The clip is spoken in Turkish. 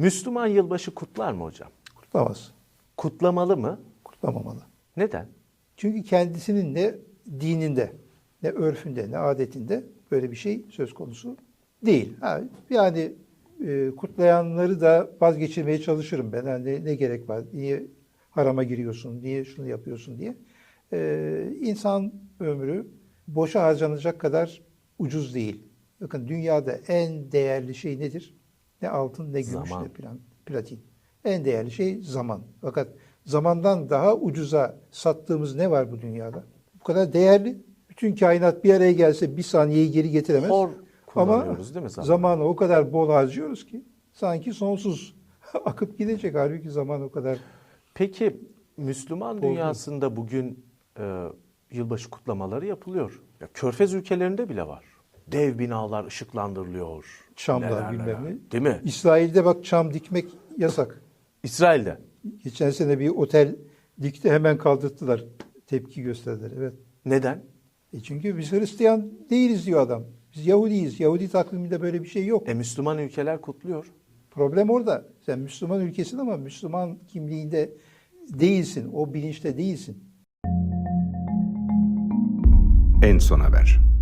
Müslüman yılbaşı kutlar mı hocam? Kutlamaz. Kutlamalı mı? Kutlamamalı. Neden? Çünkü kendisinin ne dininde, ne örfünde, ne adetinde böyle bir şey söz konusu değil. Ha, yani e, kutlayanları da vazgeçirmeye çalışırım ben. Yani ne gerek var? Niye harama giriyorsun? Niye şunu yapıyorsun diye. E, insan ömrü boşa harcanacak kadar ucuz değil. Bakın dünyada en değerli şey nedir? Ne altın, ne gümüş, Zaman. ne plan- platin. En değerli şey zaman. Fakat zamandan daha ucuza sattığımız ne var bu dünyada? Bu kadar değerli. Bütün kainat bir araya gelse bir saniyeyi geri getiremez. Hor Ama değil mi zaman? zamanı o kadar bol harcıyoruz ki sanki sonsuz akıp gidecek. Halbuki zaman o kadar Peki Müslüman dünyasında bugün e, yılbaşı kutlamaları yapılıyor. Ya, Körfez ülkelerinde bile var. Dev binalar ışıklandırılıyor. Çamlar, Neler bilmem ne. Değil mi? İsrail'de bak çam dikmek yasak. İsrail'de. Geçen sene bir otel dikti hemen kaldırttılar. Tepki gösterdiler. Evet. Neden? E çünkü biz Hristiyan değiliz diyor adam. Biz Yahudiyiz. Yahudi takviminde böyle bir şey yok. E Müslüman ülkeler kutluyor. Problem orada. Sen Müslüman ülkesin ama Müslüman kimliğinde değilsin. O bilinçte değilsin. En son haber.